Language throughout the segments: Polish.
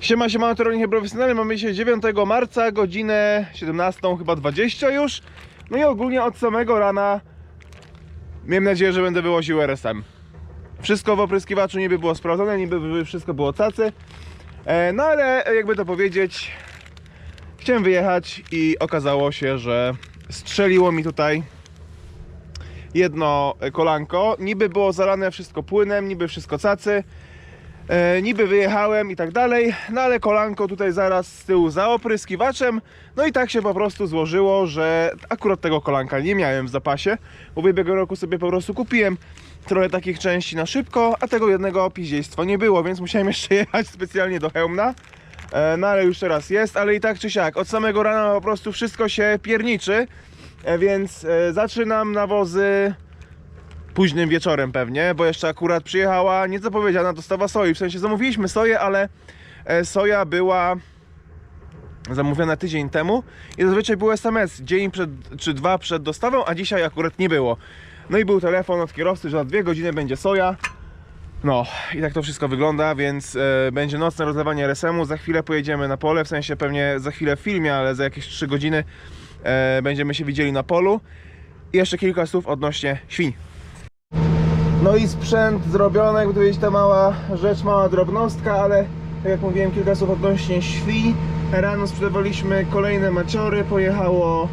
Siema, siema, terenie profesjonalny. Mamy dzisiaj 9 marca, godzinę 17, chyba 20 już. No i ogólnie od samego rana miałem nadzieję, że będę wywoził RSM. Wszystko w opryskiwaczu niby było sprawdzone, niby wszystko było cacy. E, No ale jakby to powiedzieć, chciałem wyjechać i okazało się, że strzeliło mi tutaj jedno kolanko. Niby było zalane wszystko płynem, niby wszystko cacy. E, niby wyjechałem i tak dalej, no ale kolanko tutaj zaraz z tyłu za opryskiwaczem. No i tak się po prostu złożyło, że akurat tego kolanka nie miałem w zapasie. Ubiegłego roku sobie po prostu kupiłem trochę takich części na szybko, a tego jednego piździejstwa nie było, więc musiałem jeszcze jechać specjalnie do Chełmna. E, no ale już teraz jest, ale i tak czy siak, od samego rana po prostu wszystko się pierniczy, e, więc e, zaczynam nawozy późnym wieczorem pewnie, bo jeszcze akurat przyjechała niezapowiedziana dostawa soi. W sensie zamówiliśmy soję, ale e, soja była zamówiona tydzień temu i zazwyczaj był SMS dzień przed, czy dwa przed dostawą, a dzisiaj akurat nie było. No i był telefon od kierowcy, że za dwie godziny będzie soja. No i tak to wszystko wygląda, więc e, będzie nocne rozlewanie RSM-u. Za chwilę pojedziemy na pole, w sensie pewnie za chwilę w filmie, ale za jakieś 3 godziny e, będziemy się widzieli na polu. I jeszcze kilka słów odnośnie świń. No i sprzęt zrobiony, jakby to powiedzieć ta mała rzecz, mała drobnostka, ale tak jak mówiłem, kilka słów odnośnie świń. Rano sprzedawaliśmy kolejne maciory, pojechało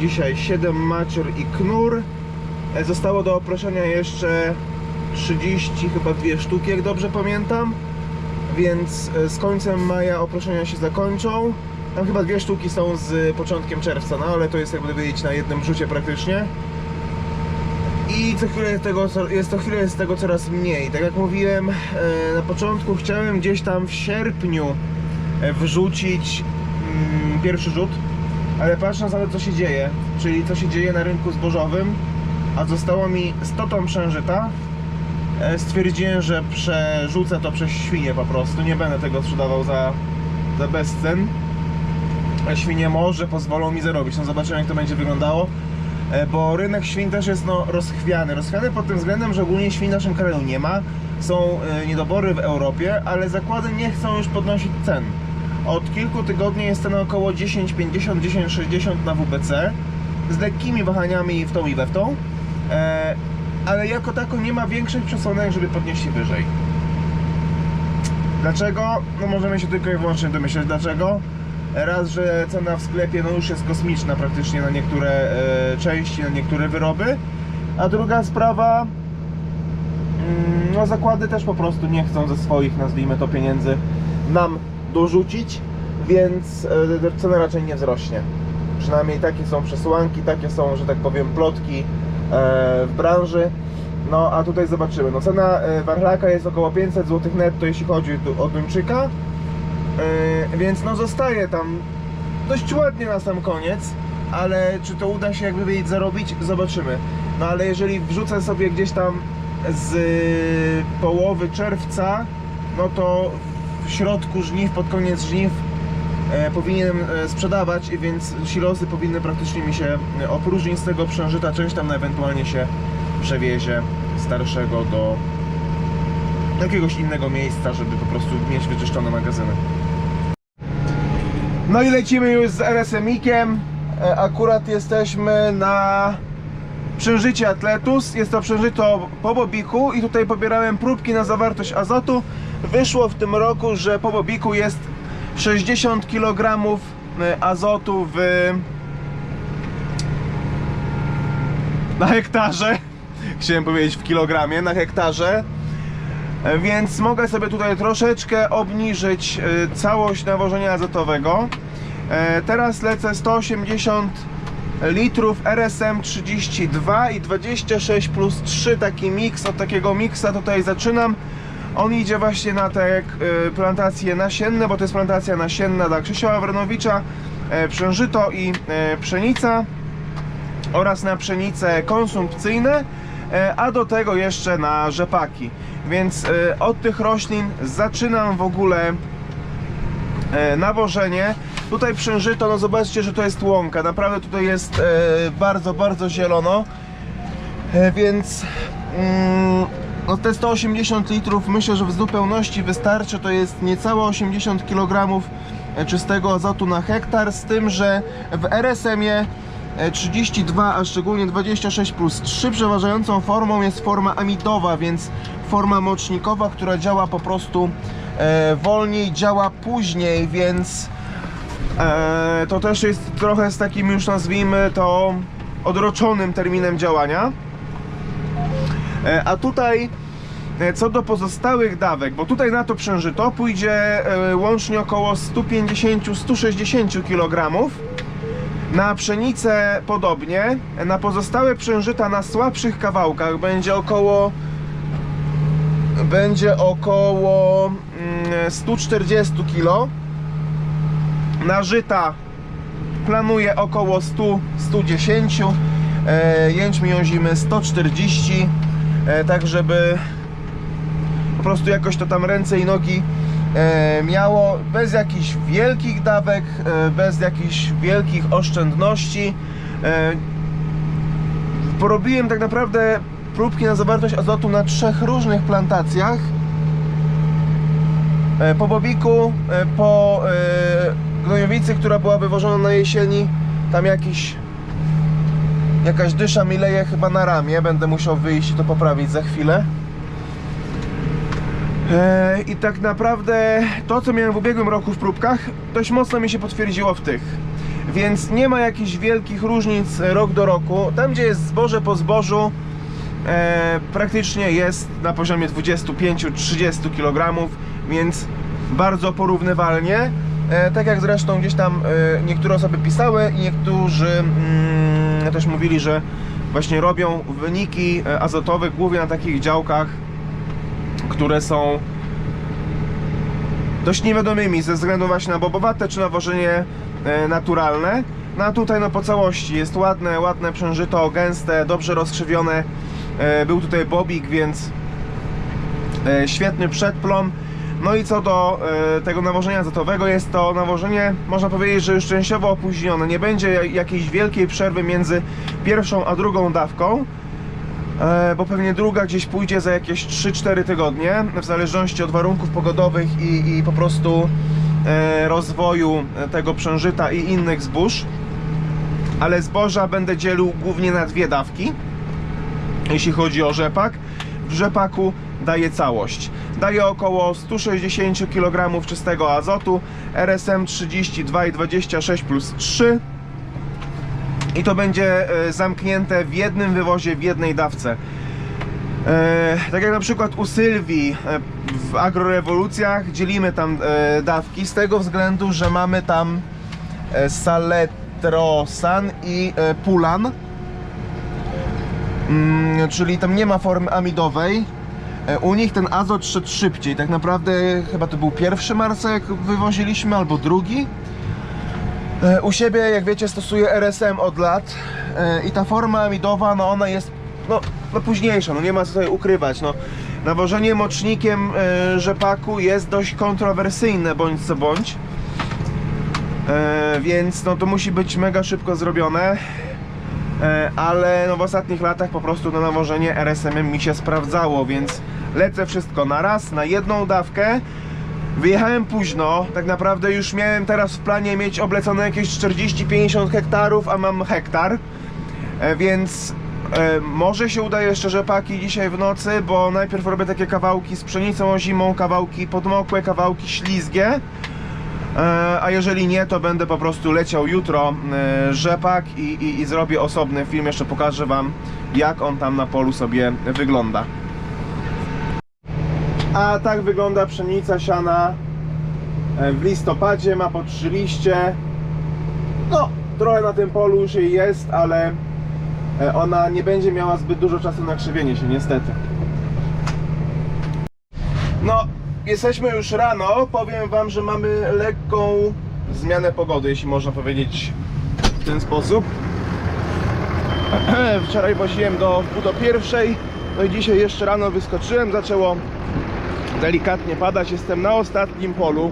dzisiaj 7 macior i knur. E, Zostało do oproszenia jeszcze 30 chyba dwie sztuki, jak dobrze pamiętam. Więc e, z końcem maja oproszenia się zakończą. Tam chyba dwie sztuki są z początkiem czerwca, no ale to jest jakby powiedzieć na jednym rzucie praktycznie. I co chwilę tego, jest chwilę tego coraz mniej. Tak jak mówiłem e, na początku, chciałem gdzieś tam w sierpniu e, wrzucić mm, pierwszy rzut, ale patrząc na to co się dzieje, czyli co się dzieje na rynku zbożowym, a zostało mi 100 ton przężyta, e, stwierdziłem, że przerzucę to przez świnie po prostu. Nie będę tego sprzedawał za, za bezcen. Świnie może pozwolą mi zarobić. No zobaczymy jak to będzie wyglądało. E, bo rynek świń też jest no, rozchwiany. Rozchwiany pod tym względem, że ogólnie świń w naszym kraju nie ma. Są e, niedobory w Europie, ale zakłady nie chcą już podnosić cen. Od kilku tygodni jest cena około 10,50, 10,60 na WBC z lekkimi wahaniami w tą i we w tą. E, ale jako tako nie ma większych przesłanek, żeby podnieść się wyżej. Dlaczego? No możemy się tylko i wyłącznie domyśleć dlaczego. Raz, że cena w sklepie no już jest kosmiczna praktycznie na niektóre e, części, na niektóre wyroby. A druga sprawa, mm, no zakłady też po prostu nie chcą ze swoich, nazwijmy to, pieniędzy nam dorzucić, więc e, cena raczej nie wzrośnie. Przynajmniej takie są przesłanki, takie są, że tak powiem, plotki e, w branży. No a tutaj zobaczymy. No, cena e, warlaka jest około 500 zł netto, jeśli chodzi o Duńczyka. E, więc no zostaje tam dość ładnie na sam koniec, ale czy to uda się jakby wiedzieć zarobić, zobaczymy. No ale jeżeli wrzucę sobie gdzieś tam z połowy czerwca, no to w środku żniw, pod koniec żniw e, powinienem e, sprzedawać, więc silosy powinny praktycznie mi się e, opróżnić z tego przężyta, część tam ewentualnie się przewiezie starszego do jakiegoś innego miejsca, żeby po prostu mieć wyczyszczone magazyny. No i lecimy już z RSM-ikiem. E, Akurat jesteśmy na przężycie Atletus. Jest to przężyto po bobiku i tutaj pobierałem próbki na zawartość azotu. Wyszło w tym roku, że po bobiku jest 60 kg azotu w na hektarze. Chciałem powiedzieć w kilogramie na hektarze. E, Więc mogę sobie tutaj troszeczkę obniżyć e, całość nawożenia azotowego. E, Teraz lecę 180 litrów RSM 32 i 26 plus 3 taki miks. Od takiego miksa tutaj zaczynam. On idzie właśnie na te plantacje nasienne, bo to jest plantacja nasienna dla Krzysia Awronowicza, przężyto i pszenica oraz na pszenice konsumpcyjne, a do tego jeszcze na rzepaki. Więc e, od tych roślin zaczynam w ogóle e, nawożenie. Tutaj przężyto, no zobaczcie, że to jest łąka. Naprawdę tutaj jest e, bardzo, bardzo zielono. E, Więc mm, No te 180 litrów myślę, że w zupełności wystarczy. To jest niecałe 80 kg czystego azotu na hektar, z tym, że w RSM-ie e, 32, a szczególnie 26 plus 3 przeważającą formą jest forma amidowa, więc forma mocznikowa, która działa po prostu e, wolniej, działa później, więc e, to też jest trochę z takim już nazwijmy to odroczonym terminem działania. E, A tutaj e, co do pozostałych dawek, bo tutaj na to przężyto pójdzie e, łącznie około 150-160 kg. Na pszenicę podobnie, na pozostałe przężyta na słabszych kawałkach będzie około będzie około mm, 140 kg. Na żyta planuję około 100-110 e, jęczmień ozimy 140 e, tak żeby po prostu jakoś to tam ręce i nogi miało bez jakichś wielkich dawek, e, bez jakichś wielkich oszczędności. E, porobiłem tak naprawdę próbki na zawartość azotu na trzech różnych plantacjach. E, po Bobiku, e, po e, gnojowicy, która była wywożona na jesieni, tam jakiś jakaś dysza mi leje chyba na ramię, będę musiał wyjść i to poprawić za chwilę. E, I tak naprawdę to, co miałem w ubiegłym roku w próbkach, dość mocno mi się potwierdziło w tych. Więc nie ma jakichś wielkich różnic rok do roku. Tam, gdzie jest zboże po zbożu, e, praktycznie jest na poziomie 25-30 kg, więc bardzo porównywalnie. E, tak jak zresztą gdzieś tam niektóre osoby pisały i niektórzy mm, też mówili, że właśnie robią wyniki azotowe głównie na takich działkach, które są dość niewiadomymi ze względu właśnie na bobowate czy nawożenie e, naturalne. No a tutaj no po całości jest ładne, ładne przężyto, gęste, dobrze rozkrzywione. E, Był tutaj bobik, więc e, świetny przedplon. No i co do tego nawożenia azotowego, jest to nawożenie, można powiedzieć, że już częściowo opóźnione. Nie będzie ja- jakiejś wielkiej przerwy między pierwszą a drugą dawką. E, bo pewnie druga gdzieś pójdzie za jakieś 3-4 tygodnie, w zależności od warunków pogodowych i, i po prostu e, rozwoju tego przężyta i innych zbóż. Ale zboża będę dzielił głównie na dwie dawki, jeśli chodzi o rzepak. W rzepaku daje całość. Daje około 160 kg czystego azotu, RSM 32,26 plus 3 i to będzie e, zamknięte w jednym wywozie, w jednej dawce. E, tak jak na przykład u Sylwii e, w agrorewolucjach dzielimy tam dawki z tego względu, że mamy tam Saletrosan i Pulan. Mm, czyli tam nie ma formy amidowej. U nich ten azot szedł szybciej. Tak naprawdę chyba to był pierwszy marca, jak wywoziliśmy, albo drugi. E, U siebie, jak wiecie, stosuję RSM od lat e, i ta forma amidowa, no ona jest no, no późniejsza, no nie ma co sobie ukrywać. No. Nawożenie mocznikiem e, rzepaku jest dość kontrowersyjne, bądź co bądź. Więc no to musi być mega szybko zrobione. Ale no w ostatnich latach po prostu to nawożenie RSM mi się sprawdzało, więc lecę wszystko na raz, na jedną dawkę. Wyjechałem późno, tak naprawdę już miałem teraz w planie mieć oblecone jakieś 40-50 hektarów, a mam hektar, e, więc e, może się uda jeszcze rzepaki dzisiaj w nocy, bo najpierw robię takie kawałki z pszenicą zimą, kawałki podmokłe, kawałki ślizgie. E, A jeżeli nie, to będę po prostu leciał jutro rzepak i, i, i zrobię osobny film. Jeszcze pokażę Wam, jak on tam na polu sobie wygląda. A tak wygląda pszenica siana e, w listopadzie. Ma po trzy liście. No, trochę na tym polu już jej jest, ale e, ona nie będzie miała zbyt dużo czasu na krzywienie się, niestety. No, jesteśmy już rano. Powiem Wam, że mamy lekką zmianę pogody, jeśli można powiedzieć w ten sposób. Wczoraj woziłem do wpół do pierwszej, no i dzisiaj jeszcze rano wyskoczyłem, zaczęło delikatnie padać. Jestem na ostatnim polu.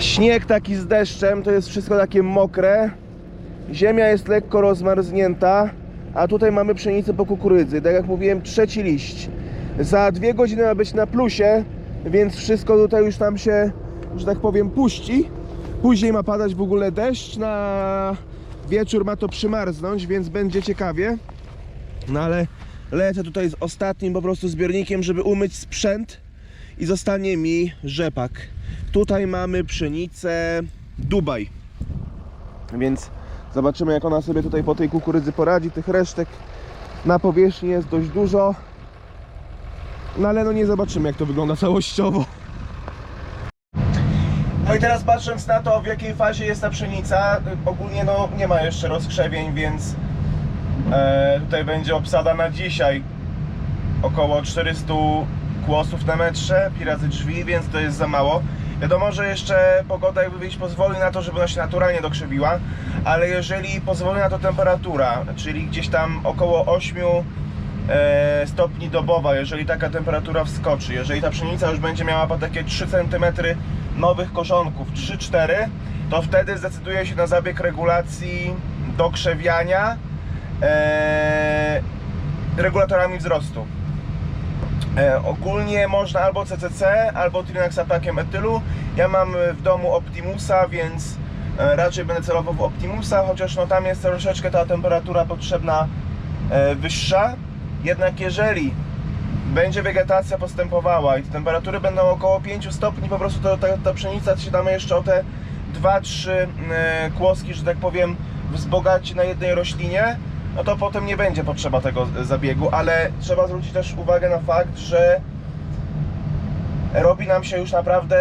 Śnieg taki z deszczem, to jest wszystko takie mokre. Ziemia jest lekko rozmarznięta. a tutaj mamy pszenicę po kukurydzy. Tak jak mówiłem, trzeci liść. Za dwie godziny ma być na plusie, więc wszystko tutaj już nam się, że tak powiem, puści. Później ma padać w ogóle deszcz, na wieczór ma to przymarznąć, więc będzie ciekawie. No ale lecę tutaj z ostatnim po prostu zbiornikiem, żeby umyć sprzęt i zostanie mi rzepak. Tutaj mamy pszenicę Dubaj. Więc zobaczymy jak ona sobie tutaj po tej kukurydzy poradzi. Tych resztek na powierzchni jest dość dużo. No ale no nie zobaczymy jak to wygląda całościowo. No i teraz patrząc na to w jakiej fazie jest ta pszenica, ogólnie no nie ma jeszcze rozkrzewień, więc e, tutaj będzie obsada na dzisiaj około 400 kłosów na metrze, pi razy drzwi, więc to jest za mało. Wiadomo, że jeszcze pogoda jakby wyjść pozwoli na to, żeby ona się naturalnie dokrzewiła, ale jeżeli pozwoli na to temperatura, czyli gdzieś tam około 8 e, stopni dobowa, jeżeli taka temperatura wskoczy, jeżeli ta pszenica już będzie miała po takie 3 cm nowych korzonków, 3-4, to wtedy zdecyduje się na zabieg regulacji dokrzewiania regulatorami wzrostu. E, ogólnie można albo CCC, albo trinexapakiem etylu. Ja mam w domu Optimusa, więc e, raczej będę celował w Optimusa, chociaż no tam jest troszeczkę ta temperatura potrzebna e, wyższa. Jednak jeżeli będzie wegetacja postępowała i te temperatury będą około 5 stopni, po prostu to, ta, ta pszenica się damy jeszcze o te 2-3 e, kłoski, że tak powiem, wzbogaci na jednej roślinie, no to potem nie będzie potrzeba tego zabiegu, ale trzeba zwrócić też uwagę na fakt, że robi nam się już naprawdę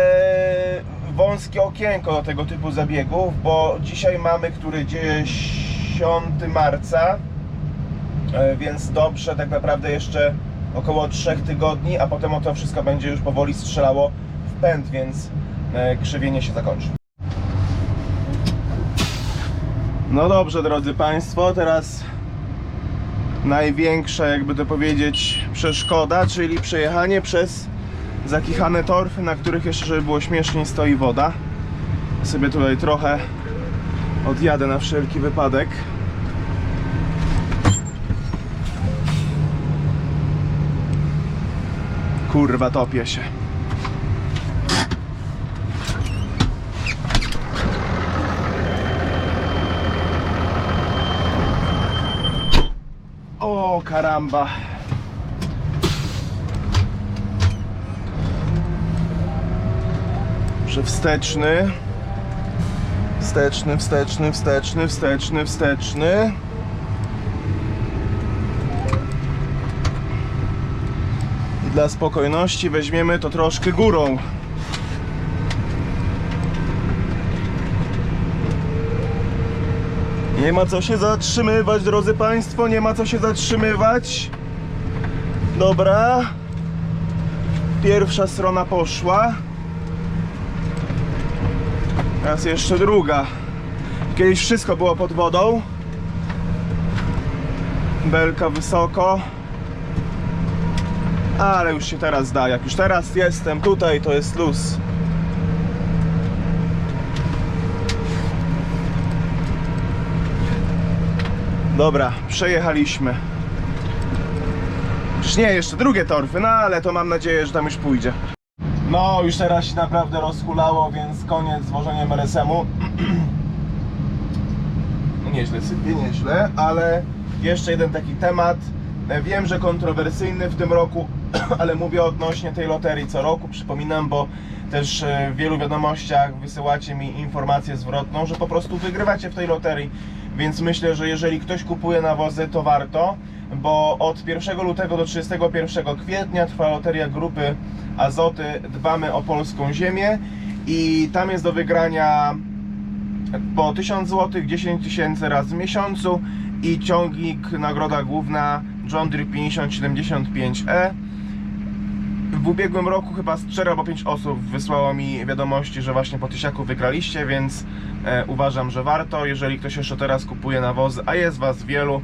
wąskie okienko do tego typu zabiegów, bo dzisiaj mamy który 10 marca, e, więc dobrze tak naprawdę jeszcze około 3 tygodni, a potem o to wszystko będzie już powoli strzelało w pęd, więc e, krzywienie się zakończy. No dobrze, drodzy Państwo, teraz największa, jakby to powiedzieć, przeszkoda, czyli przejechanie przez zakichane torfy, na których jeszcze, żeby było śmieszniej, stoi woda. Sobie tutaj trochę odjadę na wszelki wypadek. Kurwa, topię się. O, karamba. Że wsteczny. Wsteczny, wsteczny, wsteczny, wsteczny, wsteczny. I dla spokojności weźmiemy to troszkę górą. Nie ma co się zatrzymywać, drodzy Państwo, nie ma co się zatrzymywać. Dobra. Pierwsza strona poszła. Teraz jeszcze druga. Kiedyś wszystko było pod wodą. Belka wysoko. Ale już się teraz da. Jak już teraz jestem tutaj, to jest luz. Dobra, przejechaliśmy. Już nie, jeszcze drugie torfy, no ale to mam nadzieję, że tam już pójdzie. No, już teraz się naprawdę rozhulało, więc koniec z wożeniem RSM-u. No nieźle sypie, nieźle, ale jeszcze jeden taki temat. E, Wiem, że kontrowersyjny w tym roku, ale mówię odnośnie tej loterii co roku. Przypominam, bo też e, w wielu wiadomościach wysyłacie mi informację zwrotną, że po prostu wygrywacie w tej loterii. Więc myślę, że jeżeli ktoś kupuje nawozy, to warto, bo od 1 lutego do 31 kwietnia trwa loteria grupy Azoty Dbamy o polską ziemię i tam jest do wygrania po 1000 zł, 10 tysięcy raz w miesiącu i ciągnik, nagroda główna John Deere 5075E. W ubiegłym roku chyba z 4 albo 5 osób wysłało mi wiadomości, że właśnie po tysiaku wygraliście, więc e, uważam, że warto. Jeżeli ktoś jeszcze teraz kupuje nawozy, a jest Was wielu,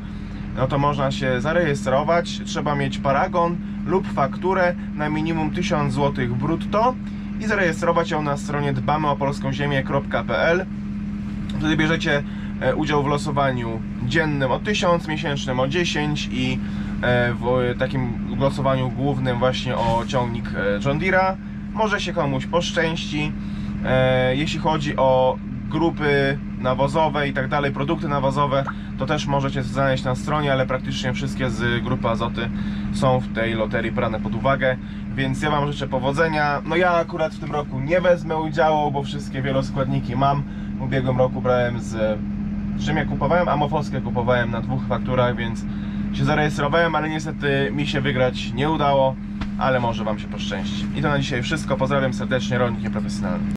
no to można się zarejestrować. Trzeba mieć paragon lub fakturę na minimum 1000 zł brutto i zarejestrować ją na stronie dbameopolskąziemię.pl Wtedy bierzecie e, udział w losowaniu dziennym o 1000, miesięcznym o 10 i e, w takim losowaniu głównym właśnie o ciągnik e, John Deere'a. Może się komuś poszczęści. E, Jeśli chodzi o grupy nawozowe i tak dalej, produkty nawozowe, to też możecie znaleźć na stronie, ale praktycznie wszystkie z grupy Azoty są w tej loterii brane pod uwagę, więc ja Wam życzę powodzenia. No ja akurat w tym roku nie wezmę udziału, bo wszystkie wieloskładniki mam. W ubiegłym roku brałem z Rzymia kupowałem, a Mofoskę kupowałem na dwóch fakturach, więc się zarejestrowałem, ale niestety mi się wygrać nie udało, ale może Wam się poszczęści. I to na dzisiaj wszystko. Pozdrawiam serdecznie, rolnik nieprofesjonalny.